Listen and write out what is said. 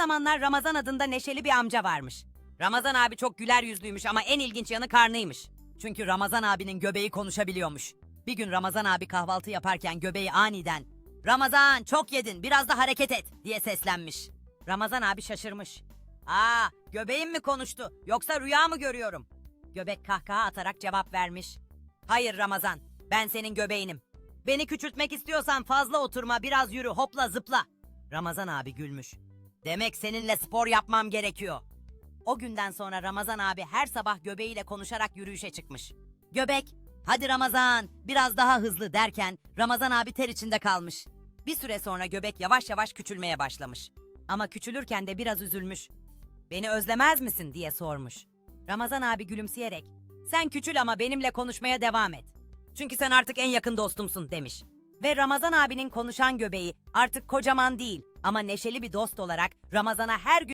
zamanlar Ramazan adında neşeli bir amca varmış. Ramazan abi çok güler yüzlüymüş ama en ilginç yanı karnıymış. Çünkü Ramazan abinin göbeği konuşabiliyormuş. Bir gün Ramazan abi kahvaltı yaparken göbeği aniden Ramazan çok yedin biraz da hareket et diye seslenmiş. Ramazan abi şaşırmış. Aa göbeğim mi konuştu yoksa rüya mı görüyorum? Göbek kahkaha atarak cevap vermiş. Hayır Ramazan ben senin göbeğinim. Beni küçültmek istiyorsan fazla oturma biraz yürü hopla zıpla. Ramazan abi gülmüş. Demek seninle spor yapmam gerekiyor. O günden sonra Ramazan abi her sabah göbeğiyle konuşarak yürüyüşe çıkmış. Göbek, hadi Ramazan, biraz daha hızlı derken Ramazan abi ter içinde kalmış. Bir süre sonra göbek yavaş yavaş küçülmeye başlamış. Ama küçülürken de biraz üzülmüş. Beni özlemez misin diye sormuş. Ramazan abi gülümseyerek, sen küçül ama benimle konuşmaya devam et. Çünkü sen artık en yakın dostumsun demiş. Ve Ramazan abinin konuşan göbeği artık kocaman değil ama neşeli bir dost olarak Ramazan'a her gün